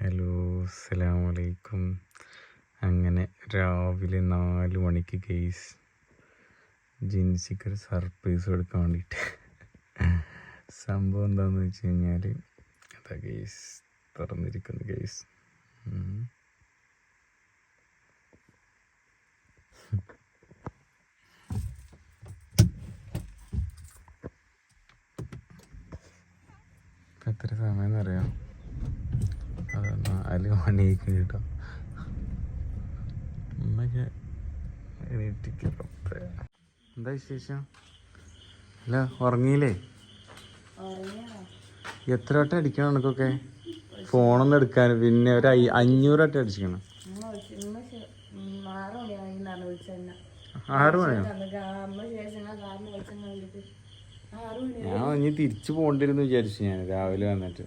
Hello അസ്സാം വലൈക്കും അങ്ങനെ രാവിലെ നാല് മണിക്ക് കേസ് ജിൻസിക്ക് ഒരു സർപ്രൈസ് കൊടുക്കാൻ വേണ്ടിയിട്ട് സംഭവം എന്താണെന്ന് വെച്ച് കഴിഞ്ഞാൽ അതാ കേസ് തുറന്നിരിക്കുന്നു കേസ് എത്ര സമയം എന്നറിയാം അത് നാല് മണിക്ക് കേട്ടോ. എന്താ വിശേഷം? അല്ല ഉറങ്ങിയില്ലേ? എത്ര വട്ടം അടിക്കണം എനിക്കൊക്കെ ഫോണൊന്നും എടുക്കാൻ പിന്നെ ഒരു അഞ്ഞൂറ് വട്ടം അടിച്ചിക്കണം ആറ് മണിയോ? ഞാൻ ഇനി തിരിച്ചു പോണ്ടിരുന്നു വിചാരിച്ചു ഞാൻ രാവിലെ വന്നിട്ട്.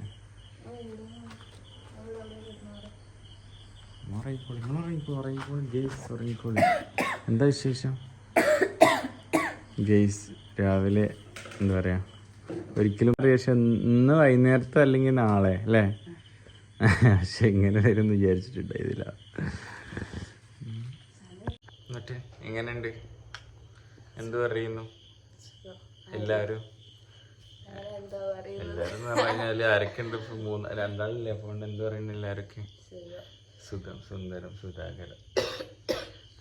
ഉറങ്ങിക്കോളി നിങ്ങൾ ഉറങ്ങിക്കോ ഉറങ്ങിക്കോളി ഗെയ്സ് ഉറങ്ങിക്കോളി. എന്താ വിശേഷം? ഗെയ്സ് രാവിലെ എന്താ പറയാ ഒരിക്കലും ശേഷം ഇന്ന് വൈകുന്നേരത്തെ അല്ലെങ്കിൽ നാളെ അല്ലേ? പക്ഷെ ഇങ്ങനെ വരും വിചാരിച്ചിട്ടുണ്ടായിരുന്നില്ല. എന്നിട്ട് എങ്ങനെയുണ്ട്? എന്തു പറയുന്നു? എല്ലാവരും? പറയുക എല്ലാവരും എന്ന് പറഞ്ഞു കഴിഞ്ഞാൽ ആരൊക്കെയുണ്ട്? ഇപ്പൊ മൂന്ന് രണ്ടാളില്ലേ? അപ്പൊ എന്ത് പറയുന്നു എല്ലാവരൊക്കെ? സുഖം സുന്ദരം സുധാകരം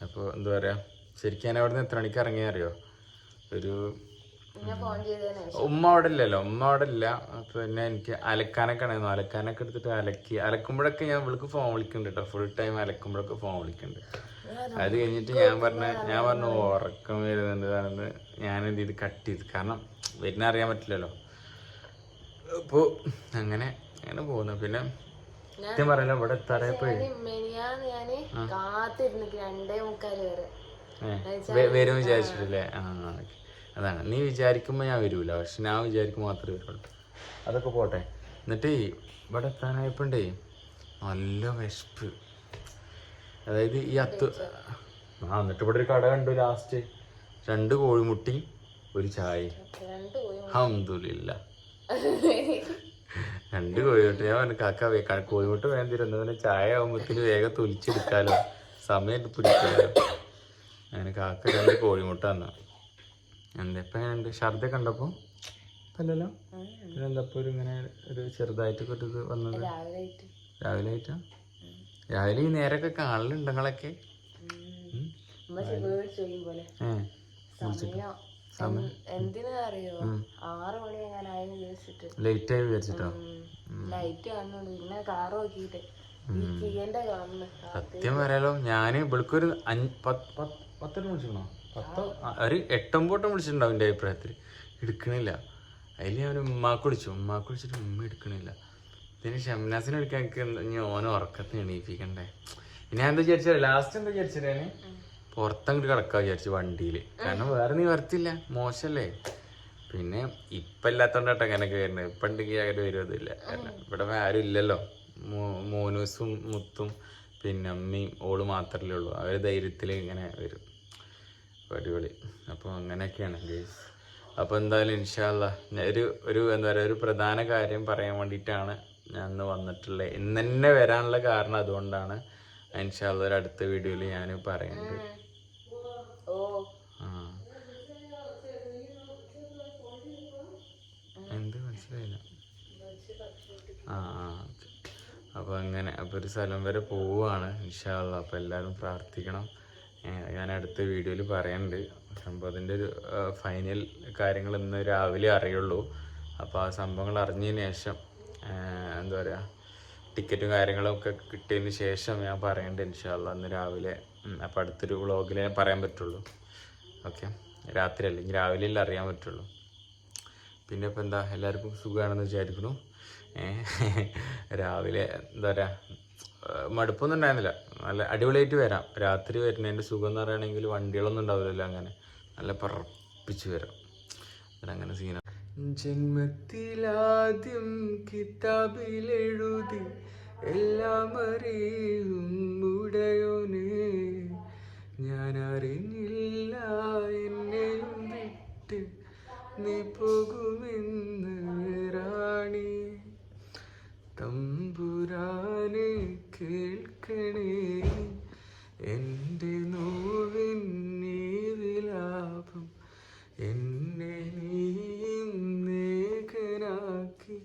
അപ്പോൾ എന്താ പറയാ ശരിക്കും ഞാൻ അവിടെ നിന്ന് എത്ര മണിക്ക് ഇറങ്ങിയ അറിയോ? ഒരു ഉമ്മ അവിടെ ഇല്ലല്ലോ ഉമ്മ അവിടെ ഇല്ല. അപ്പൊ പിന്നെ എനിക്ക് അലക്കാനൊക്കെ ഉണ്ടായിരുന്നു അലക്കാനൊക്കെ എടുത്തിട്ട് അലക്കി അലക്കുമ്പോഴൊക്കെ ഞാൻ വിളിക്ക് ഫോൺ വിളിക്കുന്നുണ്ട് കേട്ടോ. ഫുൾ ടൈം അലക്കുമ്പോഴൊക്കെ ഫോൺ വിളിക്കുന്നുണ്ട്. അത് കഴിഞ്ഞിട്ട് ഞാൻ പറഞ്ഞ ഞാൻ പറഞ്ഞു ഉറക്കം വരുന്നുണ്ട് പറഞ്ഞത് ഞാൻ എന്ത് ചെയ്ത് കട്ട് ചെയ്ത്. കാരണം വരുന്ന അറിയാൻ പറ്റില്ലല്ലോ. അപ്പോൾ അങ്ങനെ അങ്ങനെ പോകുന്നു. പിന്നെ സത്യം പറയല്ലോ ഇവിടെ എത്താറായപ്പോഴേ മെനിയാന്ന് ഞാൻ കാത്തിരുന്നു രണ്ടേ മുക്കാൽ വരെ. വരും വിചാരിച്ചിട്ടില്ലേ? ആ. അതാണ്. നീ വിചാരിക്കുമ്പോൾ ഞാൻ വരൂല. പക്ഷെ ഞാൻ വിചാരിക്കുമ്പോൾ മാത്രമേ വരുള്ളൂ. അതൊക്കെ പോട്ടെ. എന്നിട്ട് ഇവിടെ എത്താനായപ്പോണ്ടേ നല്ല വിശപ്പ്. അതായത് ഈ അത്ത് ആ എന്നിട്ട് ഇവിടെ ഒരു കട കണ്ടു ലാസ്റ്റ് രണ്ട് കോഴിമുട്ടി ഒരു ചായ അഹമ്മദില്ല രണ്ട് കോഴിമുട്ട. ഞാൻ പറഞ്ഞു കാക്ക കോഴിമുട്ട വേണ്ടിയിരുന്നു പിന്നെ ചായ ആകുമ്പോഴത്തേന് വേഗം തൊലിച്ചെടുക്കാലോ. സമയം പിടിക്കാലോ. അങ്ങനെ കാക്ക രണ്ട് കോഴിമുട്ട തന്ന. എന്താ ഇപ്പം എങ്ങനെയുണ്ട് കണ്ടപ്പോ കണ്ടപ്പോൾ അല്ലല്ലോ പിന്നെ എന്തപ്പോ ഒരു ഇങ്ങനെ ഒരു ചെറുതായിട്ട് ഒരു ഇത് വന്നത്? രാവിലെ ആയിട്ട് രാവിലെ ഈ നേരൊക്കെ കാണലുണ്ട് നിങ്ങളൊക്കെ? ഉം. എന്തിനാ അറിയോ? ആറ് മണി എങ്ങാനായി വിചാരിച്ചിട്ട് ലേറ്റ് ആയി വിചാരിച്ചിട്ടോ ലൈറ്റ് കാണുന്നുണ്ട് പിന്നെ കാർ നോക്കിയിട്ട്. സത്യം പറയാലോ ഞാൻ ഇവൾക്കൊരു അഞ്ച് പത്ത് പത്ത് പത്തെണ്ണം വിളിച്ചിട്ടുണ്ടോ? പത്തോ ഒരു എട്ടൊമ്പത് വിളിച്ചിട്ടുണ്ടാവും എന്റെ അഭിപ്രായത്തിൽ എടുക്കണില്ല. അതിൽ ഞാൻ ഉമ്മാക്ക് വിളിച്ചു. ഉമ്മാക്ക് വിളിച്ചിട്ട് ഉമ്മ എടുക്കണില്ല. പിന്നെ ഷംനാസിനെ വിളിക്കാൻ എനിക്ക് ഓനെ ഉറക്കത്തിന് എണീപ്പിക്കണ്ടേ. പിന്നെ ഞാൻ എന്താ വിചാരിച്ചത്? ലാസ്റ്റ് എന്താ വിചാരിച്ചത് ഞാൻ പുറത്തങ്ങോട്ട് കിടക്കുക വിചാരിച്ചു വണ്ടിയിൽ കാരണം വേറെ നീ വരത്തില്ല. മോശമല്ലേ പിന്നെ ഇപ്പം ഇല്ലാത്തോണ്ടാട്ടോ അങ്ങനെയൊക്കെ വരുന്നത്. ഇപ്പം ഉണ്ടെങ്കിൽ അങ്ങനെ വരുമതില്ല ഇവിടെ ആരും ഇല്ലല്ലോ. മോനൂസും മുത്തും പിന്നെ അമ്മയും ഓൾ മാത്രമല്ലേ ഉള്ളൂ. അവർ ധൈര്യത്തിൽ ഇങ്ങനെ വരും. അടിപൊളി. അപ്പോൾ അങ്ങനെയൊക്കെയാണ് ഗേസ് അപ്പോൾ എന്തായാലും ഇൻഷാല്ല ഒരു ഒരു എന്താ പറയുക ഒരു പ്രധാന കാര്യം പറയാൻ വേണ്ടിയിട്ടാണ് ഞാൻ ഇന്ന് വന്നിട്ടുള്ളത് ഇന്ന് വരാനുള്ള കാരണം അതുകൊണ്ടാണ് ഇൻഷാല്ല ഒരു അടുത്ത വീഡിയോയിൽ ഞാൻ പറയുന്നുണ്ട് ഓ ആ എന്ത് മനസ്സിലായില്ല അപ്പോൾ അങ്ങനെ അപ്പോൾ ഒരു സ്ഥലം വരെ പോവുകയാണ് ഇൻഷാല്ല അപ്പോൾ എല്ലാവരും പ്രാർത്ഥിക്കണം. ഞാൻ അടുത്ത വീഡിയോയിൽ പറയുന്നുണ്ട് അതിന്റെ ഒരു ഫൈനൽ കാര്യങ്ങൾ ഇന്ന് രാവിലെ അറിയുള്ളൂ. അപ്പോൾ ആ സംഭവങ്ങൾ അറിഞ്ഞതിന് ശേഷം എന്താ പറയുക ടിക്കറ്റും കാര്യങ്ങളും ഒക്കെ കിട്ടിയതിന് ശേഷം ഞാൻ പറയുന്നുണ്ട് ഇൻഷാല്ല അന്ന് രാവിലെ. അപ്പോൾ അടുത്തൊരു വ്ളോഗിലേ പറയാൻ പറ്റുള്ളൂ. ഓക്കെ? രാത്രി അല്ലെങ്കിൽ രാവിലെ അറിയാൻ പറ്റുള്ളൂ. പിന്നെ ഇപ്പം എന്താ? എല്ലാവർക്കും സുഖമാണെന്ന് വിചാരിക്കുന്നു. രാവിലെ എന്താ പറയുക മടുപ്പൊന്നും ഉണ്ടായിരുന്നില്ല. നല്ല അടിപൊളിയായിട്ട് വരാം. രാത്രി വരുന്നതിന്റെ സുഖം എന്ന് പറയുകയാണെങ്കിൽ വണ്ടികളൊന്നും ഉണ്ടാവില്ലല്ലോ അങ്ങനെ. നല്ല പറപ്പിച്ച് വരാം. അങ്ങനെ സീന ജന്മത്തിലാദ്യം കിതാബിലെഴുതി എല്ലാം അറിയും ഉടയോന്. ഞാൻ ഞാൻ കേൾക്കണേ. എന്റെ നോവിൻ നീതിലാഭം എന്നെ നീ നേകനാക്കി.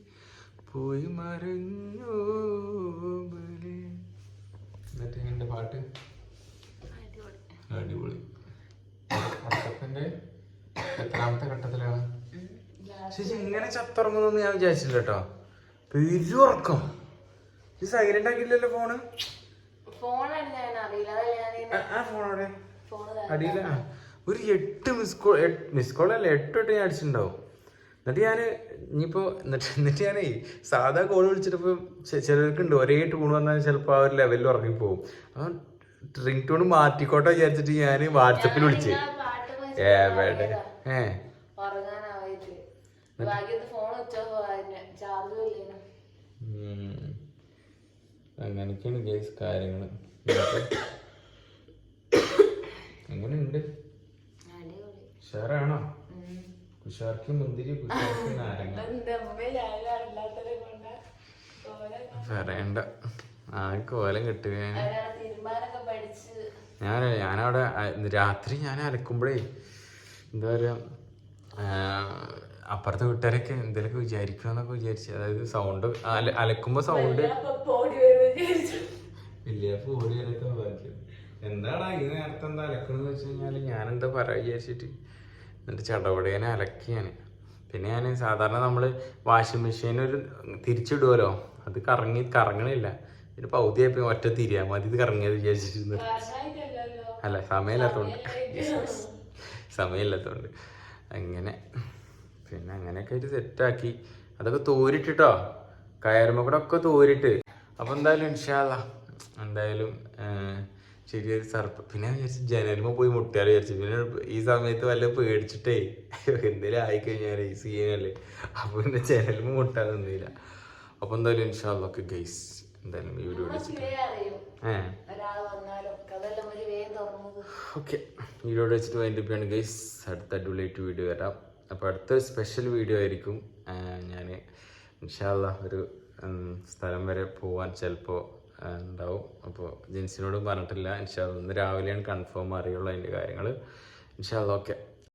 പോയി മറഞ്ഞു എന്നിട്ട് എങ്ങനെ പാട്ട്? അടിപൊളി. ഘട്ടത്തിന്റെ എത്രാമത്തെ ഘട്ടത്തിലാണ്? ശരി ഇങ്ങനെ ചത്തുറങ്ങുന്നു ഞാൻ വിചാരിച്ചില്ല കേട്ടോ. പെരുറക്കം. ഈ സൈലന്റ് ആക്കിയില്ലല്ലോ ഫോണ് ആ ഫോൺ അവിടെ. ഫോണ് അടിയില ഒരു എട്ട് മിസ് കോൾ മിസ് കോൾ അല്ല എട്ട് എട്ട് ഞാൻ അടിച്ചിട്ടുണ്ടാവും. എന്നിട്ട് ഞാൻ ഇനിയിപ്പോൾ എന്നിട്ട് എന്നിട്ട് ഞാനേ സാധാ കോൾ വിളിച്ചിട്ടിപ്പോൾ ചിലർക്കുണ്ട് ഒരേ ടൂൺ വന്നാൽ ചിലപ്പോൾ ആ ഒരു ലെവലിൽ ഉറങ്ങിപ്പോവും. അപ്പം റിംഗ് ടൂൺ മാറ്റിക്കോട്ടെ വിചാരിച്ചിട്ട് ഞാൻ വാട്സപ്പിൽ വിളിച്ച്. ഏ അങ്ങനെയൊക്കെയാണ് ഗേസ് കാര്യങ്ങൾ എങ്ങനെയുണ്ട്? ഉഷാറാണോ? ഉഷാർക്ക് കുഷാർക്ക് മുന്തിരി കുഷാർക്ക് നാരങ്ങ. പറയണ്ട. ആ കോലം കിട്ടുക? അതിനാണ് തീരുമാനമൊക്കെ പഠിച്ച്. ഞാൻ ഞാനവിടെ രാത്രി ഞാൻ അലക്കുമ്പോഴേ എന്താ പറയുക അപ്പുറത്തെ വീട്ടുകാരൊക്കെ എന്തെങ്കിലുമൊക്കെ വിചാരിക്കണമെന്നൊക്കെ വിചാരിച്ചു. അതായത് സൗണ്ട് അല അലക്കുമ്പോൾ സൗണ്ട് എന്താടാ ഈ നേരത്തെ എന്താ അലക്കണെന്ന് വെച്ച് കഴിഞ്ഞാൽ ഞാനെന്താ പറയാ വിചാരിച്ചിട്ട്? എന്നിട്ട് ചടപടേനെ അലക്കിയാണ് പിന്നെ ഞാൻ സാധാരണ നമ്മൾ വാഷിംഗ് മെഷീൻ ഒരു തിരിച്ചിടുമല്ലോ അത് കറങ്ങി കറങ്ങണില്ല. പിന്നെ പൗതിയായപ്പോ ഒറ്റ തിരിയാ മതി ഇത് കറങ്ങിയത് വിചാരിച്ചിരുന്നു. അല്ല സമയമില്ലാത്തതുകൊണ്ട് സമയമില്ലാത്തതുകൊണ്ട് അങ്ങനെ. പിന്നെ അങ്ങനെയൊക്കെ ആയിട്ട് സെറ്റാക്കി അതൊക്കെ തോരിട്ടിട്ടോ? കയറുമ്പോ കൂടെ ഒക്കെ തോരിട്ട്. അപ്പൊ എന്തായാലും ഇൻഷാല്ല എന്തായാലും ശരിയൊരു സർപ്പ പിന്നെ വിചാരിച്ചു ജനലിമ പോയി മുട്ടിയാൽ വിചാരിച്ചു. പിന്നെ ഈ സമയത്ത് വല്ല പേടിച്ചിട്ടേ എന്തേലും ആയിക്കഴിഞ്ഞാൽ ഈ സീനല്ലേ അപ്പൊ പിന്നെ ജനലിമ മുട്ടാൻ നിന്നില്ല. അപ്പൊ എന്തായാലും ഇൻഷാല്ല ഒക്കെ ഗൈസ് എന്തായാലും ഈ വീഡിയോ വിളിച്ചിട്ട് ഓക്കെ. വീഡിയോ വെച്ചിട്ട് വേണ്ടിയാണ് ഗൈസ് അടുത്ത അടിപൊളിയായിട്ട് വീഡിയോ വരാം. അപ്പോൾ അടുത്തൊരു സ്പെഷ്യൽ വീഡിയോ ആയിരിക്കും. ഞാൻ ഇൻഷാല്ല ഒരു സ്ഥലം വരെ പോവാൻ ചിലപ്പോൾ ഉണ്ടാവും. അപ്പോൾ ജിൻസിനോടും പറഞ്ഞിട്ടില്ല. ഇൻഷാല്ല ഇന്ന് രാവിലെയാണ് കൺഫേം അറിയുള്ളൂ അതിന്റെ കാര്യങ്ങൾ ഇൻഷാ ഇൻഷാല്ല ഓക്കെ